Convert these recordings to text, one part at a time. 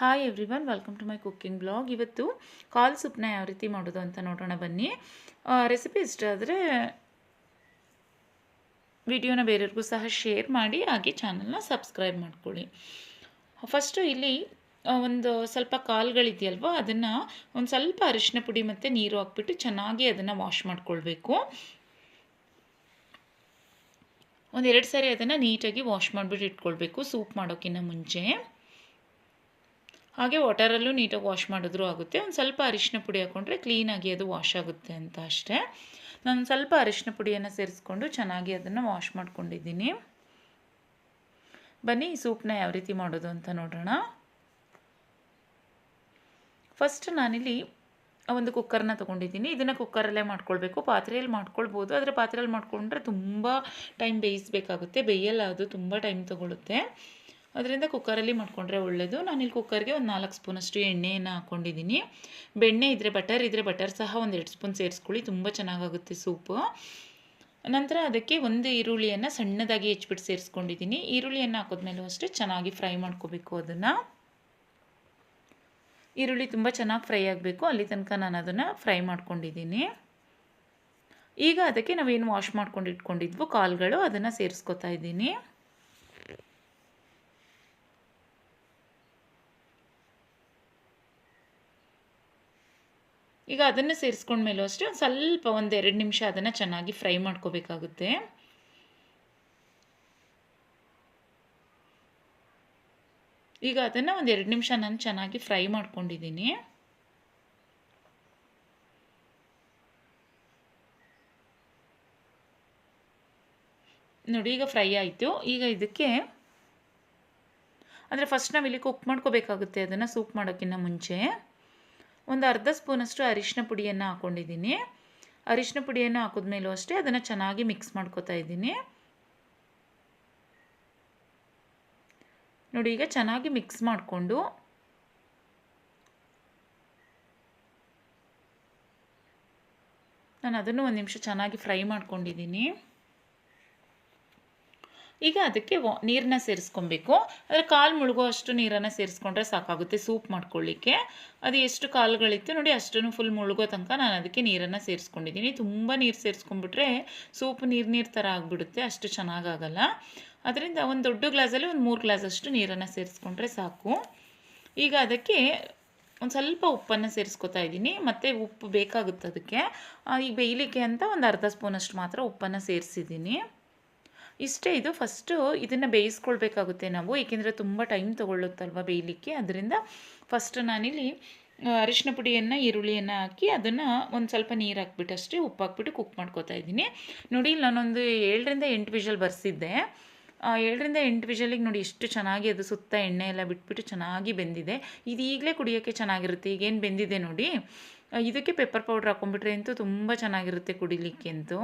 Hi everyone welcome to my cooking blog ಇವತ್ತು ಕಾಲ್ ಸೂಪ್ನ ಯಾವ ರೀತಿ ಮಾಡೋದು ಅಂತ ನೋಡೋಣ ಬನ್ನಿ. ರೆಸಿಪಿ ಇಷ್ಟ ಆದರೆ ವಿಡಿಯೋನ ಬೇರೆಯವ್ರಿಗೂ ಸಹ ಶೇರ್ ಮಾಡಿ, ಹಾಗೆ ಚಾನಲ್ನ ಸಬ್ಸ್ಕ್ರೈಬ್ ಮಾಡ್ಕೊಳ್ಳಿ. ಫಸ್ಟು ಇಲ್ಲಿ ಒಂದು ಸ್ವಲ್ಪ ಕಾಳುಗಳಿದೆಯಲ್ವ ಅದನ್ನು ಒಂದು ಸ್ವಲ್ಪ ಅರಿಶಿನ ಪುಡಿ ಮತ್ತು ನೀರು ಹಾಕ್ಬಿಟ್ಟು ಚೆನ್ನಾಗಿ ಅದನ್ನು ವಾಶ್ ಮಾಡ್ಕೊಳ್ಬೇಕು. ಒಂದೆರಡು ಸಾರಿ ಅದನ್ನು ನೀಟಾಗಿ ವಾಶ್ ಮಾಡಿಬಿಟ್ಟು ಇಟ್ಕೊಳ್ಬೇಕು ಸೂಪ್ ಮಾಡೋಕ್ಕಿಂತ ಮುಂಚೆ. ಹಾಗೆ ವಾಟರಲ್ಲೂ ನೀಟಾಗಿ ವಾಶ್ ಮಾಡಿದ್ರೂ ಆಗುತ್ತೆ. ಒಂದು ಸ್ವಲ್ಪ ಅರಿಶಿನ ಪುಡಿ ಹಾಕ್ಕೊಂಡ್ರೆ ಕ್ಲೀನಾಗಿ ಅದು ವಾಶ್ ಆಗುತ್ತೆ ಅಂತ ಅಷ್ಟೇ. ನಾನು ಸ್ವಲ್ಪ ಅರಿಶಿನ ಪುಡಿಯನ್ನು ಸೇರಿಸ್ಕೊಂಡು ಚೆನ್ನಾಗಿ ಅದನ್ನು ವಾಶ್ ಮಾಡ್ಕೊಂಡಿದ್ದೀನಿ. ಬನ್ನಿ, ಈ ಸೂಪ್ನ ಯಾವ ರೀತಿ ಮಾಡೋದು ಅಂತ ನೋಡೋಣ. ಫಸ್ಟ್ ನಾನಿಲ್ಲಿ ಒಂದು ಕುಕ್ಕರ್ನ ತೊಗೊಂಡಿದ್ದೀನಿ. ಇದನ್ನು ಕುಕ್ಕರಲ್ಲೇ ಮಾಡ್ಕೊಳ್ಬೇಕು. ಪಾತ್ರೆಯಲ್ಲಿ ಮಾಡ್ಕೊಳ್ಬೋದು. ಆದರೆ ಪಾತ್ರೆಯಲ್ಲಿ ಮಾಡ್ಕೊಂಡ್ರೆ ತುಂಬ ಟೈಮ್ ಬೇಯಿಸಬೇಕಾಗುತ್ತೆ. ಬೇಯಲ್ಲ, ಅದು ತುಂಬ ಟೈಮ್ ತೊಗೊಳುತ್ತೆ. ಅದರಿಂದ ಕುಕ್ಕರಲ್ಲಿ ಮಾಡಿಕೊಂಡ್ರೆ ಒಳ್ಳೆಯದು ನಾನಿಲ್ಲಿ ಕುಕ್ಕರ್ಗೆ ಒಂದು ನಾಲ್ಕು ಸ್ಪೂನಷ್ಟು ಎಣ್ಣೆಯನ್ನು ಹಾಕ್ಕೊಂಡಿದ್ದೀನಿ ಬೆಣ್ಣೆ ಇದ್ದರೆ ಬಟರ್ ಇದ್ದರೆ ಬಟರ್ ಸಹ ಒಂದು ಎರಡು ಸ್ಪೂನ್ ಸೇರಿಸ್ಕೊಳ್ಳಿ, ತುಂಬ ಚೆನ್ನಾಗಾಗುತ್ತೆ ಸೂಪು. ನಂತರ ಅದಕ್ಕೆ ಒಂದು ಈರುಳ್ಳಿಯನ್ನು ಸಣ್ಣದಾಗಿ ಹೆಚ್ಚಿಬಿಟ್ಟು ಸೇರಿಸ್ಕೊಂಡಿದ್ದೀನಿ. ಈರುಳ್ಳಿಯನ್ನು ಹಾಕಿದ್ಮೇಲೂ ಅಷ್ಟೇ ಚೆನ್ನಾಗಿ ಫ್ರೈ ಮಾಡ್ಕೋಬೇಕು ಅದನ್ನು. ಈರುಳ್ಳಿ ತುಂಬ ಚೆನ್ನಾಗಿ ಫ್ರೈ ಆಗಬೇಕು. ಅಲ್ಲಿ ತನಕ ನಾನು ಅದನ್ನು ಫ್ರೈ ಮಾಡ್ಕೊಂಡಿದ್ದೀನಿ. ಈಗ ಅದಕ್ಕೆ ನಾವೇನು ವಾಶ್ ಮಾಡ್ಕೊಂಡು ಇಟ್ಕೊಂಡಿದ್ವು ಕಾಳುಗಳು ಅದನ್ನು ಸೇರಿಸ್ಕೊತಾ ಇದ್ದೀನಿ. ಈಗ ಅದನ್ನು ಸೇರಿಸ್ಕೊಂಡ್ಮೇಲೂ ಅಷ್ಟೇ ಒಂದು ಸ್ವಲ್ಪ ಒಂದು ಎರಡು ನಿಮಿಷ ಅದನ್ನು ಚೆನ್ನಾಗಿ ಫ್ರೈ ಮಾಡ್ಕೋಬೇಕಾಗುತ್ತೆ. ಈಗ ಅದನ್ನು ಒಂದು ಎರಡು ನಿಮಿಷ ನಾನು ಚೆನ್ನಾಗಿ ಫ್ರೈ ಮಾಡ್ಕೊಂಡಿದ್ದೀನಿ. ನೋಡಿ ಈಗ ಫ್ರೈ ಆಯಿತು. ಈಗ ಇದಕ್ಕೆ ಅಂದರೆ ಫಸ್ಟ್ ನಾವು ಇಲ್ಲಿ ಕುಕ್ ಮಾಡ್ಕೋಬೇಕಾಗುತ್ತೆ ಅದನ್ನು ಸೂಪ್ ಮಾಡೋಕ್ಕಿಂತ ಮುಂಚೆ. ಒಂದು ಅರ್ಧ ಸ್ಪೂನಷ್ಟು ಅರಿಶಿನ ಪುಡಿಯನ್ನು ಹಾಕ್ಕೊಂಡಿದ್ದೀನಿ. ಅರಿಶಿನ ಪುಡಿಯನ್ನು ಹಾಕಿದ್ಮೇಲೂ ಅಷ್ಟೇ ಅದನ್ನು ಚೆನ್ನಾಗಿ ಮಿಕ್ಸ್ ಮಾಡ್ಕೋತಾ ಇದ್ದೀನಿ. ನೋಡಿ, ಈಗ ಚೆನ್ನಾಗಿ ಮಿಕ್ಸ್ ಮಾಡಿಕೊಂಡು ನಾನು ಅದನ್ನು ಒಂದು ನಿಮಿಷ ಚೆನ್ನಾಗಿ ಫ್ರೈ ಮಾಡ್ಕೊಂಡಿದ್ದೀನಿ. ಈಗ ಅದಕ್ಕೆ ನೀರನ್ನ ಸೇರಿಸ್ಕೊಬೇಕು. ಅಂದರೆ ಕಾಲು ಮುಳುಗೋ ಅಷ್ಟು ನೀರನ್ನು ಸೇರಿಸ್ಕೊಂಡ್ರೆ ಸಾಕಾಗುತ್ತೆ ಸೂಪ್ ಮಾಡ್ಕೊಳ್ಳಿಕ್ಕೆ. ಅದು ಎಷ್ಟು ಕಾಲುಗಳಿತ್ತು ನೋಡಿ ಅಷ್ಟನ್ನು ಫುಲ್ ಮುಳುಗೋ ತನಕ ನಾನು ಅದಕ್ಕೆ ನೀರನ್ನು ಸೇರಿಸ್ಕೊಂಡಿದ್ದೀನಿ. ತುಂಬ ನೀರು ಸೇರಿಸ್ಕೊಂಡ್ಬಿಟ್ರೆ ಸೂಪ್ ನೀರು ನೀರು ಥರ ಆಗಿಬಿಡುತ್ತೆ, ಅಷ್ಟು ಚೆನ್ನಾಗಾಗಲ್ಲ. ಅದರಿಂದ ಒಂದು ದೊಡ್ಡ ಗ್ಲಾಸಲ್ಲಿ ಒಂದು ಮೂರು ಗ್ಲಾಸಷ್ಟು ನೀರನ್ನು ಸೇರಿಸ್ಕೊಂಡ್ರೆ ಸಾಕು. ಈಗ ಅದಕ್ಕೆ ಒಂದು ಸ್ವಲ್ಪ ಉಪ್ಪನ್ನು ಸೇರಿಸ್ಕೊತಾ ಇದ್ದೀನಿ. ಮತ್ತು ಉಪ್ಪು ಬೇಕಾಗುತ್ತೆ ಅದಕ್ಕೆ. ಈಗ ಬೇಯಲಿಕ್ಕೆ ಅಂತ ಒಂದು ಅರ್ಧ ಸ್ಪೂನಷ್ಟು ಮಾತ್ರ ಉಪ್ಪನ್ನು ಸೇರಿಸಿದ್ದೀನಿ. ಇಷ್ಟೇ ಇದು ಫಸ್ಟು ಇದನ್ನು ಬೇಯಿಸ್ಕೊಳ್ಬೇಕಾಗುತ್ತೆ ನಾವು, ಏಕೆಂದರೆ ತುಂಬ ಟೈಮ್ ತೊಗೊಳ್ಳುತ್ತಲ್ವ ಬೇಯಲಿಕ್ಕೆ. ಅದರಿಂದ ಫಸ್ಟ್ ನಾನಿಲ್ಲಿ ಅರಿಶಿನ ಪುಡಿಯನ್ನು, ಈರುಳ್ಳಿಯನ್ನು ಹಾಕಿ ಅದನ್ನು ಒಂದು ಸ್ವಲ್ಪ ನೀರು ಹಾಕ್ಬಿಟ್ಟು ಅಷ್ಟೇ ಉಪ್ಪು ಹಾಕ್ಬಿಟ್ಟು ಕುಕ್ ಮಾಡ್ಕೋತಾ ಇದ್ದೀನಿ. ನೋಡಿ ನಾನೊಂದು ಏಳರಿಂದ ಎಂಟು ವಿಷಲ್ ಬರ್ಸಿದ್ದೆ. ಏಳರಿಂದ ಎಂಟು ವಿಷಲಿಗೆ ನೋಡಿ ಎಷ್ಟು ಚೆನ್ನಾಗಿ ಅದು ಸುತ್ತ ಎಣ್ಣೆ ಎಲ್ಲ ಬಿಟ್ಬಿಟ್ಟು ಚೆನ್ನಾಗಿ ಬೆಂದಿದೆ. ಇದು ಈಗಲೇ ಕುಡಿಯೋಕ್ಕೆ ಚೆನ್ನಾಗಿರುತ್ತೆ. ಈಗೇನು ಬೆಂದಿದೆ ನೋಡಿ ಇದಕ್ಕೆ ಪೆಪ್ಪರ್ ಪೌಡ್ರ್ ಹಾಕೊಂಡ್ಬಿಟ್ರೆ ಅಂತೂ ತುಂಬ ಚೆನ್ನಾಗಿರುತ್ತೆ ಕುಡಿಲಿಕ್ಕೆ ಅಂತೂ.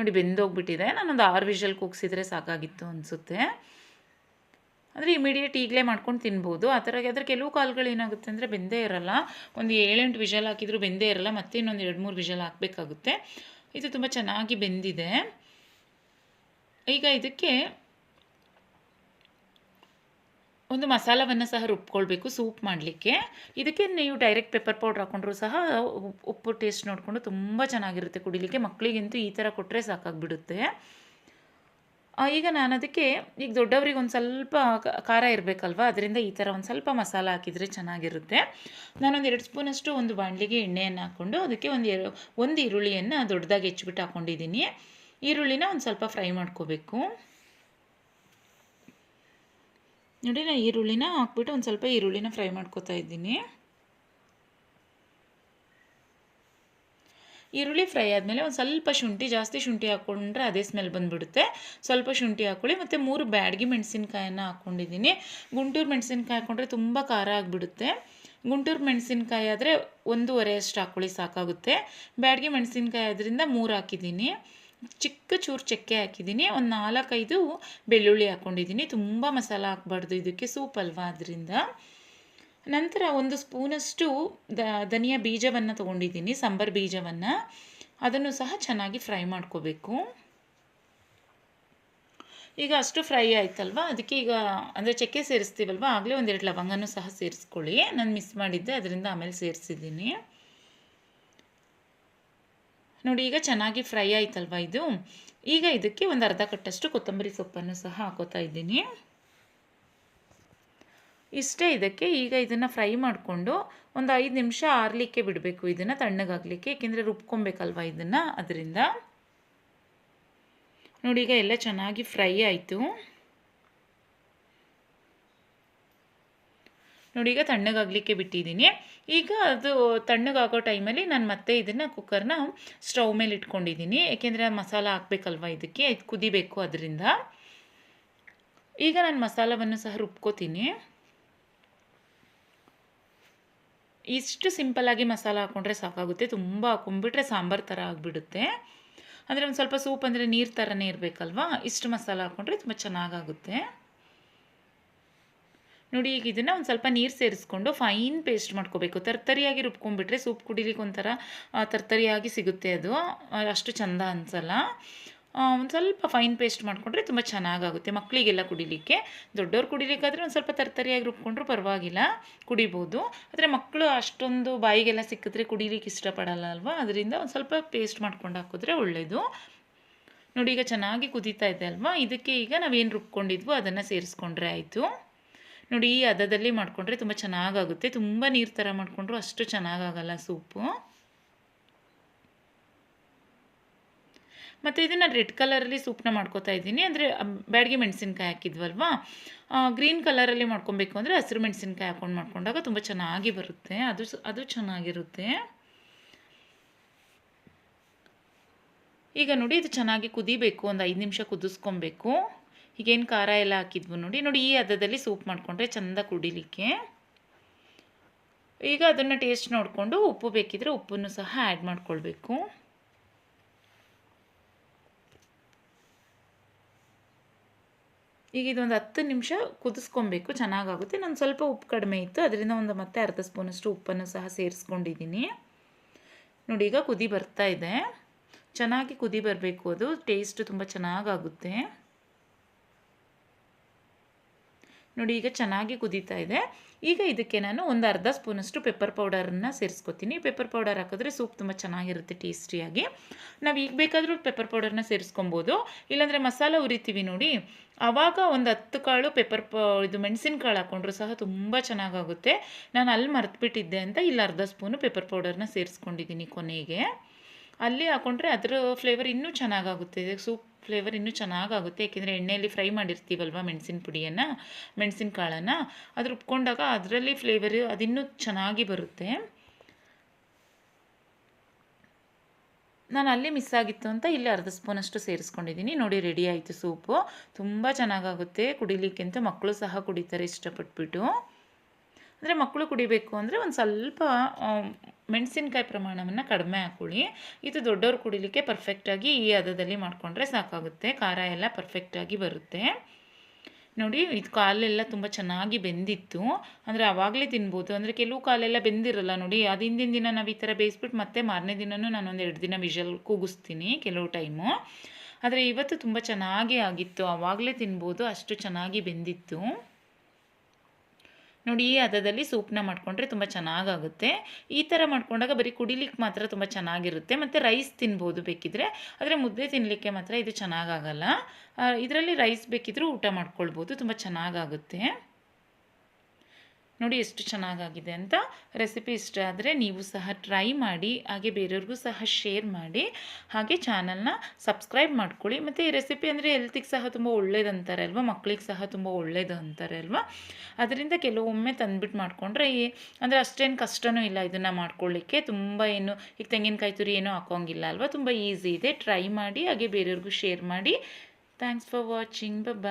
ನೋಡಿ ಬೆಂದೋಗ್ಬಿಟ್ಟಿದೆ. ನಾನೊಂದು ಆರು ವಿಷಲ್ ಕೂಗ್ಸಿದ್ರೆ ಸಾಕಾಗಿತ್ತು ಅನಿಸುತ್ತೆ. ಅಂದರೆ ಇಮಿಡಿಯೇಟ್ ಈಗಲೇ ಮಾಡ್ಕೊಂಡು ತಿನ್ಬೋದು. ಆ ಥರ ಅದ್ರ ಕೆಲವು ಕಾಲುಗಳು ಏನಾಗುತ್ತೆ ಅಂದರೆ ಬೆಂದೇ ಇರಲ್ಲ. ಒಂದು ಏಳೆಂಟು ವಿಷಲ್ ಹಾಕಿದರೂ ಬೆಂದೇ ಇರಲ್ಲ, ಮತ್ತೆ ಇನ್ನೊಂದು ಎರಡು ಮೂರು ವಿಷಲ್ ಹಾಕಬೇಕಾಗುತ್ತೆ. ಇದು ತುಂಬ ಚೆನ್ನಾಗಿ ಬೆಂದಿದೆ. ಈಗ ಇದಕ್ಕೆ ಒಂದು ಮಸಾಲವನ್ನು ಸಹ ರುಬ್ಕೊಳ್ಬೇಕು, ಸೂಪ್ ಮಾಡಲಿಕ್ಕೆ. ಇದಕ್ಕೆ ನೀವು ಡೈರೆಕ್ಟ್ ಪೆಪ್ಪರ್ ಪೌಡ್ರ್ ಹಾಕ್ಕೊಂಡ್ರು ಸಹ ಉಪ್- ಉಪ್ಪು ಟೇಸ್ಟ್ ನೋಡಿಕೊಂಡು ತುಂಬ ಚೆನ್ನಾಗಿರುತ್ತೆ ಕುಡಿಲಿಕ್ಕೆ. ಮಕ್ಕಳಿಗಂತೂ ಈ ಥರ ಕೊಟ್ಟರೆ ಸಾಕಾಗ್ಬಿಡುತ್ತೆ. ಈಗ ನಾನು ಅದಕ್ಕೆ ಈಗ ದೊಡ್ಡವ್ರಿಗೆ ಒಂದು ಸ್ವಲ್ಪ ಖಾರ ಇರಬೇಕಲ್ವ? ಅದರಿಂದ ಈ ಥರ ಒಂದು ಸ್ವಲ್ಪ ಮಸಾಲ ಹಾಕಿದರೆ ಚೆನ್ನಾಗಿರುತ್ತೆ. ನಾನೊಂದು ಎರಡು ಸ್ಪೂನಷ್ಟು ಒಂದು ಬಾಣಲಿಗೆ ಎಣ್ಣೆಯನ್ನು ಹಾಕ್ಕೊಂಡು ಅದಕ್ಕೆ ಒಂದು ಒಂದು ಈರುಳ್ಳಿಯನ್ನು ದೊಡ್ಡದಾಗಿ ಹೆಚ್ಚಿಬಿಟ್ಟು ಹಾಕ್ಕೊಂಡಿದ್ದೀನಿ ಈರುಳ್ಳಿನ ಒಂದು ಸ್ವಲ್ಪ ಫ್ರೈ ಮಾಡ್ಕೋಬೇಕು. ನೋಡಿ ನಾನು ಈರುಳ್ಳಿನ ಹಾಕ್ಬಿಟ್ಟು ಒಂದು ಸ್ವಲ್ಪ ಈರುಳ್ಳಿನ ಫ್ರೈ ಮಾಡ್ಕೊತಾ ಇದ್ದೀನಿ. ಈರುಳ್ಳಿ ಫ್ರೈ ಆದಮೇಲೆ ಒಂದು ಸ್ವಲ್ಪ ಶುಂಠಿ, ಜಾಸ್ತಿ ಶುಂಠಿ ಹಾಕ್ಕೊಂಡ್ರೆ ಅದೇ ಸ್ಮೆಲ್ ಬಂದುಬಿಡುತ್ತೆ. ಸ್ವಲ್ಪ ಶುಂಠಿ ಹಾಕ್ಕೊಳ್ಳಿ ಮತ್ತು ಮೂರು ಬ್ಯಾಡಗಿ ಮೆಣಸಿನ್ಕಾಯನ್ನು ಹಾಕ್ಕೊಂಡಿದ್ದೀನಿ ಗುಂಟೂರು ಮೆಣಸಿನ್ಕಾಯಿ ಹಾಕ್ಕೊಂಡ್ರೆ ತುಂಬ ಖಾರ ಆಗಿಬಿಡುತ್ತೆ. ಗುಂಟೂರು ಮೆಣಸಿನ್ಕಾಯಿ ಆದರೆ ಒಂದೂವರೆ ಅಷ್ಟು ಹಾಕ್ಕೊಳ್ಳಿ ಸಾಕಾಗುತ್ತೆ. ಬ್ಯಾಡಗಿ ಮೆಣಸಿನ್ಕಾಯಿ ಆದ್ದರಿಂದ ಮೂರು ಹಾಕಿದ್ದೀನಿ. ಚಿಕ್ಕ ಚೂರು ಚಕ್ಕೆ ಹಾಕಿದ್ದೀನಿ. ಒಂದು ನಾಲ್ಕೈದು ಬೆಳ್ಳುಳ್ಳಿ ಹಾಕ್ಕೊಂಡಿದ್ದೀನಿ ತುಂಬ ಮಸಾಲ ಹಾಕ್ಬಾರ್ದು. ಇದಕ್ಕೆ ಸೂಪ್ ಅಲ್ವಾ ಅದರಿಂದ. ನಂತರ ಒಂದು ಸ್ಪೂನಷ್ಟು ದ, ಧನಿಯಾ ಬೀಜವನ್ನು ತೊಗೊಂಡಿದ್ದೀನಿ, ಸಾಂಬಾರು ಬೀಜವನ್ನು. ಅದನ್ನು ಸಹ ಚೆನ್ನಾಗಿ ಫ್ರೈ ಮಾಡ್ಕೋಬೇಕು. ಈಗ ಅಷ್ಟು ಫ್ರೈ ಆಯ್ತಲ್ವಾ? ಅದಕ್ಕೆ ಈಗ, ಅಂದರೆ ಚಕ್ಕೆ ಸೇರಿಸ್ತೀವಲ್ವ? ಆಗಲೇ ಒಂದೆರಡು ಲವಂಗನೂ ಸಹ ಸೇರಿಸ್ಕೊಳ್ಳಿ. ನಾನು ಮಿಸ್ ಮಾಡಿದ್ದೆ, ಅದರಿಂದ ಆಮೇಲೆ ಸೇರಿಸಿದ್ದೀನಿ. ನೋಡಿ, ಈಗ ಚೆನ್ನಾಗಿ ಫ್ರೈ ಆಯ್ತಲ್ವ ಇದು? ಈಗ ಇದಕ್ಕೆ ಒಂದು ಅರ್ಧ ಕಟ್ಟಷ್ಟು ಕೊತ್ತಂಬರಿ ಸೊಪ್ಪನ್ನು ಸಹ ಹಾಕೋತಾ ಇದ್ದೀನಿ. ಇಷ್ಟೇ ಇದಕ್ಕೆ ಈಗ ಇದನ್ನು ಫ್ರೈ ಮಾಡಿಕೊಂಡು ಒಂದು ಐದು ನಿಮಿಷ ಆರಲಿಕ್ಕೆ ಬಿಡಬೇಕು ಇದನ್ನು, ತಣ್ಣಗಾಗಲಿಕ್ಕೆ ಏಕೆಂದರೆ ರುಬ್ಕೊಬೇಕಲ್ವ ಇದನ್ನು? ಅದರಿಂದ. ನೋಡಿ, ಈಗ ಎಲ್ಲ ಚೆನ್ನಾಗಿ ಫ್ರೈ ಆಯಿತು. ನೋಡಿ, ಈಗ ತಣ್ಣಗಾಗಲಿಕ್ಕೆ ಬಿಟ್ಟಿದ್ದೀನಿ. ಈಗ ಅದು ತಣ್ಣಗಾಗೋ ಟೈಮಲ್ಲಿ ನಾನು ಮತ್ತೆ ಇದನ್ನು ಕುಕ್ಕರ್ನ ಸ್ಟವ್ ಮೇಲೆ ಇಟ್ಕೊಂಡಿದ್ದೀನಿ. ಏಕೆಂದರೆ ಮಸಾಲ ಹಾಕಬೇಕಲ್ವ ಇದಕ್ಕೆ? ಇದು ಕುದಿಬೇಕು ಅದರಿಂದ. ಈಗ ನಾನು ಮಸಾಲವನ್ನು ಸಹ ರುಬ್ಕೋತೀನಿ. ಇಷ್ಟು ಸಿಂಪಲ್ಲಾಗಿ ಮಸಾಲ ಹಾಕ್ಕೊಂಡ್ರೆ ಸಾಕಾಗುತ್ತೆ. ತುಂಬ ಹಾಕೊಂಡ್ಬಿಟ್ರೆ ಸಾಂಬಾರು ಥರ ಆಗಿಬಿಡುತ್ತೆ. ಅಂದರೆ ಒಂದು ಸ್ವಲ್ಪ ಸೂಪ್ ಅಂದರೆ ನೀರು ಥರನೇ ಇರಬೇಕಲ್ವಾ? ಇಷ್ಟು ಮಸಾಲ ಹಾಕ್ಕೊಂಡ್ರೆ ತುಂಬ ಚೆನ್ನಾಗಾಗುತ್ತೆ. ನೋಡಿ, ಈಗ ಇದನ್ನು ಒಂದು ಸ್ವಲ್ಪ ನೀರು ಸೇರಿಸ್ಕೊಂಡು ಫೈನ್ ಪೇಸ್ಟ್ ಮಾಡ್ಕೋಬೇಕು. ತರ್ತರಿಯಾಗಿ ರುಬ್ಕೊಂಡ್ಬಿಟ್ರೆ ಸೂಪ್ ಕುಡಿಲಿಕ್ಕೆ ಒಂಥರ ತರ್ತರಿಯಾಗಿ ಸಿಗುತ್ತೆ ಅದು. ಅಷ್ಟು ಚಂದ ಅನ್ಸಲ್ಲ. ಒಂದು ಸ್ವಲ್ಪ ಫೈನ್ ಪೇಸ್ಟ್ ಮಾಡಿಕೊಂಡ್ರೆ ತುಂಬ ಚೆನ್ನಾಗಾಗುತ್ತೆ ಮಕ್ಕಳಿಗೆಲ್ಲ ಕುಡಿಲಿಕ್ಕೆ. ದೊಡ್ಡವ್ರು ಕುಡಿಲಿಕ್ಕಾದ್ರೆ ಒಂದು ಸ್ವಲ್ಪ ತರ್ತರಿಯಾಗಿ ರುಬ್ಕೊಂಡ್ರೂ ಪರವಾಗಿಲ್ಲ, ಕುಡಿಬೋದು. ಆದರೆ ಮಕ್ಕಳು ಅಷ್ಟೊಂದು ಬಾಯಿಗೆಲ್ಲ ಸಿಕ್ಕಿದ್ರೆ ಕುಡಿಲಿಕ್ಕೆ ಇಷ್ಟಪಡಲ್ಲ ಅಲ್ವಾ? ಅದರಿಂದ ಒಂದು ಸ್ವಲ್ಪ ಪೇಸ್ಟ್ ಮಾಡ್ಕೊಂಡು ಹಾಕಿದ್ರೆ ಒಳ್ಳೆಯದು ನೋಡಿ, ಈಗ ಚೆನ್ನಾಗಿ ಕುದೀತಾ ಇದೆ ಅಲ್ವಾ? ಇದಕ್ಕೆ ಈಗ ನಾವೇನು ರುಬ್ಕೊಂಡಿದ್ವೋ ಅದನ್ನು ಸೇರಿಸ್ಕೊಂಡ್ರೆ ಆಯಿತು. ನೋಡಿ, ಈ ಹದದಲ್ಲಿ ಮಾಡಿಕೊಂಡ್ರೆ ತುಂಬ ಚೆನ್ನಾಗಾಗುತ್ತೆ. ತುಂಬ ನೀರು ಥರ ಮಾಡಿಕೊಂಡ್ರು ಅಷ್ಟು ಚೆನ್ನಾಗಾಗಲ್ಲ ಸೂಪು. ಮತ್ತು ಇದನ್ನು ರೆಡ್ ಕಲರಲ್ಲಿ ಸೂಪ್ನ ಮಾಡ್ಕೋತಾ ಇದ್ದೀನಿ. ಅಂದರೆ ಬ್ಯಾಡಿಗೆ ಮೆಣಸಿನ್ಕಾಯಿ ಹಾಕಿದ್ವಲ್ವಾ? ಗ್ರೀನ್ ಕಲರಲ್ಲಿ ಮಾಡ್ಕೊಬೇಕು ಅಂದರೆ ಹಸಿರು ಮೆಣಸಿನ್ಕಾಯಿ ಹಾಕೊಂಡು ಮಾಡ್ಕೊಂಡಾಗ ತುಂಬ ಚೆನ್ನಾಗಿ ಬರುತ್ತೆ. ಅದು ಅದು ಚೆನ್ನಾಗಿರುತ್ತೆ. ಈಗ ನೋಡಿ, ಇದು ಚೆನ್ನಾಗಿ ಕುದಿಬೇಕು. ಒಂದು ಐದು ನಿಮಿಷ ಕುದಿಸ್ಕೊಬೇಕು. ಈಗೇನು ಖಾರ ಎಲ್ಲ ಹಾಕಿದ್ವು ನೋಡಿ. ನೋಡಿ ಈ ಹದದಲ್ಲಿ ಸೂಪ್ ಮಾಡಿಕೊಂಡ್ರೆ ಚೆಂದ ಕುಡಿಲಿಕ್ಕೆ. ಈಗ ಅದನ್ನು ಟೇಸ್ಟ್ ನೋಡಿಕೊಂಡು ಉಪ್ಪು ಬೇಕಿದ್ರೆ ಉಪ್ಪನ್ನು ಸಹ ಆ್ಯಡ್ ಮಾಡ್ಕೊಳ್ಬೇಕು. ಈಗ ಇದೊಂದು ಹತ್ತು ನಿಮಿಷ ಕುದಿಸ್ಕೊಬೇಕು. ಚೆನ್ನಾಗಾಗುತ್ತೆ. ನಾನು ಸ್ವಲ್ಪ ಉಪ್ಪು ಕಡಿಮೆ ಇತ್ತು. ಅದರಿಂದ ಒಂದು ಮತ್ತೆ ಅರ್ಧ ಸ್ಪೂನಷ್ಟು ಉಪ್ಪನ್ನು ಸಹ ಸೇರಿಸ್ಕೊಂಡಿದ್ದೀನಿ. ನೋಡಿ, ಈಗ ಕುದಿ ಬರ್ತಾ ಇದೆ. ಚೆನ್ನಾಗಿ ಕುದಿ ಬರಬೇಕು ಅದು. ಟೇಸ್ಟ್ ತುಂಬ ಚೆನ್ನಾಗಾಗುತ್ತೆ. ನೋಡಿ, ಈಗ ಚೆನ್ನಾಗಿ ಕುದೀತಾ ಇದೆ. ಈಗ ಇದಕ್ಕೆ ನಾನು ಒಂದು ಅರ್ಧ ಸ್ಪೂನಷ್ಟು ಪೆಪ್ಪರ್ ಪೌಡರನ್ನು ಸೇರಿಸ್ಕೊತೀನಿ. ಪೆಪ್ಪರ್ ಪೌಡರ್ ಹಾಕಿದ್ರೆ ಸೂಪ್ ತುಂಬ ಚೆನ್ನಾಗಿರುತ್ತೆ ಟೇಸ್ಟಿಯಾಗಿ ನಾವು ಈಗ ಬೇಕಾದರೂ ಪೆಪ್ಪರ್ ಪೌಡರ್ನ ಸೇರಿಸ್ಕೊಬೋದು. ಇಲ್ಲಾಂದರೆ ಮಸಾಲ ಉರಿತೀವಿ ನೋಡಿ. ಆವಾಗ ಒಂದು ಹತ್ತು ಕಾಳು ಪೆಪ್ಪರ್ ಪೌ ಇದು ಮೆಣಸಿನಕಾಳು ಹಾಕ್ಕೊಂಡ್ರು ಸಹ ತುಂಬ ಚೆನ್ನಾಗಾಗುತ್ತೆ. ನಾನು ಅಲ್ಲಿ ಮರೆತುಬಿಟ್ಟಿದ್ದೆ ಅಂತ ಇಲ್ಲಿ ಅರ್ಧ ಸ್ಪೂನು ಪೆಪ್ಪರ್ ಪೌಡರ್ನ ಸೇರಿಸ್ಕೊಂಡಿದ್ದೀನಿ ಕೊನೆಗೆ. ಅಲ್ಲಿ ಹಾಕೊಂಡ್ರೆ ಅದರ ಫ್ಲೇವರ್ ಇನ್ನೂ ಚೆನ್ನಾಗಾಗುತ್ತೆ. ಸೂಪ್ ಫ್ಲೇವರ್ ಇನ್ನೂ ಚೆನ್ನಾಗಾಗುತ್ತೆ. ಏಕೆಂದರೆ ಎಣ್ಣೆಯಲ್ಲಿ ಫ್ರೈ ಮಾಡಿರ್ತೀವಲ್ವ ಮೆಣಸಿನ ಪುಡಿಯನ್ನು, ಮೆಣಸಿನ ಕಾಳನ್ನು. ಅದು ರುಬ್ಕೊಂಡಾಗ ಅದರಲ್ಲಿ ಫ್ಲೇವರ್ ಅದಿನ್ನೂ ಚೆನ್ನಾಗಿ ಬರುತ್ತೆ. ನಾನು ಅಲ್ಲಿ ಮಿಸ್ ಆಗಿತ್ತು ಅಂತ ಇಲ್ಲಿ ಅರ್ಧ ಸ್ಪೂನಷ್ಟು ಸೇರಿಸ್ಕೊಂಡಿದ್ದೀನಿ ನೋಡಿ ರೆಡಿ ಆಯಿತು ಸೂಪು ತುಂಬ ಚೆನ್ನಾಗಾಗುತ್ತೆ. ಕುಡಿಲಿಕ್ಕೆ ಅಂತ ಮಕ್ಕಳು ಸಹ ಕುಡಿತಾರೆ ಇಷ್ಟಪಟ್ಬಿಟ್ಟು. ಅಂದರೆ ಮಕ್ಕಳು ಕುಡಿಬೇಕು ಅಂದರೆ ಒಂದು ಸ್ವಲ್ಪ ಮೆಣಸಿನ್ಕಾಯಿ ಪ್ರಮಾಣವನ್ನು ಕಡಿಮೆ ಹಾಕೊಳ್ಳಿ. ಇದು ದೊಡ್ಡವ್ರು ಕುಡಿಲಿಕ್ಕೆ ಪರ್ಫೆಕ್ಟಾಗಿ ಈ ಹದದಲ್ಲಿ ಮಾಡಿಕೊಂಡ್ರೆ ಸಾಕಾಗುತ್ತೆ. ಖಾರ ಎಲ್ಲ ಪರ್ಫೆಕ್ಟಾಗಿ ಬರುತ್ತೆ. ನೋಡಿ, ಇದು ಕಾಲೆಲ್ಲ ತುಂಬ ಚೆನ್ನಾಗಿ ಬೆಂದಿತ್ತು. ಅಂದರೆ ಆವಾಗಲೇ ತಿನ್ಬೋದು. ಅಂದರೆ ಕೆಲವು ಕಾಲೆಲ್ಲ ಬೆಂದಿರಲ್ಲ ನೋಡಿ. ಅದು ಹಿಂದಿನ ದಿನ ನಾವು ಈ ಥರ ಬೇಯಿಸ್ಬಿಟ್ಟು ಮತ್ತೆ ಮಾರನೇ ದಿನವೂ ನಾನೊಂದು ಎರಡು ದಿನ ವಿಷಲ್ ಕೂಗಿಸ್ತೀನಿ ಕೆಲವು ಟೈಮು ಆದರೆ ಇವತ್ತು ತುಂಬ ಚೆನ್ನಾಗಿ ಆಗಿತ್ತು. ಆವಾಗಲೇ ತಿನ್ಬೋದು. ಅಷ್ಟು ಚೆನ್ನಾಗಿ ಬೆಂದಿತ್ತು. ನೋಡಿ, ಈ ಹದದಲ್ಲಿ ಸೂಪ್ನ ಮಾಡಿಕೊಂಡ್ರೆ ತುಂಬ ಚೆನ್ನಾಗಾಗುತ್ತೆ. ಈ ಥರ ಮಾಡ್ಕೊಂಡಾಗ ಬರೀ ಕುಡಿಲಿಕ್ಕೆ ಮಾತ್ರ ತುಂಬ ಚೆನ್ನಾಗಿರುತ್ತೆ. ಮತ್ತು ರೈಸ್ ತಿನ್ಬೋದು ಬೇಕಿದ್ರೆ. ಆದರೆ ಮುದ್ದೆ ತಿನ್ನಲಿಕ್ಕೆ ಮಾತ್ರ ಇದು ಚೆನ್ನಾಗಾಗಲ್ಲ. ಇದರಲ್ಲಿ ರೈಸ್ ಬೇಕಿದ್ರೂ ಊಟ ಮಾಡ್ಕೊಳ್ಬೋದು. ತುಂಬ ಚೆನ್ನಾಗಾಗುತ್ತೆ. ನೋಡಿ ಎಷ್ಟು ಚೆನ್ನಾಗಾಗಿದೆ ಅಂತ ರೆಸಿಪಿ ಇಷ್ಟ ಆದರೆ ನೀವು ಸಹ ಟ್ರೈ ಮಾಡಿ, ಹಾಗೆ ಬೇರೆಯವ್ರಿಗೂ ಸಹ ಶೇರ್ ಮಾಡಿ, ಹಾಗೆ ಚಾನಲ್ನ ಸಬ್ಸ್ಕ್ರೈಬ್ ಮಾಡ್ಕೊಳ್ಳಿ. ಮತ್ತು ಈ ರೆಸಿಪಿ ಅಂದರೆ ಹೆಲ್ತಿಗೆ ಸಹ ತುಂಬ ಒಳ್ಳೇದಂತಾರೆ ಅಲ್ವಾ? ಮಕ್ಕಳಿಗೆ ಸಹ ತುಂಬ ಒಳ್ಳೇದು ಅಂತಾರೆ ಅಲ್ವಾ? ಅದರಿಂದ ಕೆಲವೊಮ್ಮೆ ತಂದುಬಿಟ್ಟು ಮಾಡಿಕೊಂಡ್ರೆ ಅಂದರೆ ಅಷ್ಟೇನು ಕಷ್ಟವೂ ಇಲ್ಲ ಇದನ್ನು ಮಾಡ್ಕೊಳ್ಳಿಕ್ಕೆ. ತುಂಬ ಏನು, ಈಗ ತೆಂಗಿನಕಾಯಿ ತುರಿ ಏನೂ ಹಾಕೋಂಗಿಲ್ಲ ಅಲ್ವಾ? ತುಂಬ ಈಸಿ ಇದೆ. ಟ್ರೈ ಮಾಡಿ, ಹಾಗೆ ಬೇರೆಯವ್ರಿಗೂ ಶೇರ್ ಮಾಡಿ. Thanks for watching bye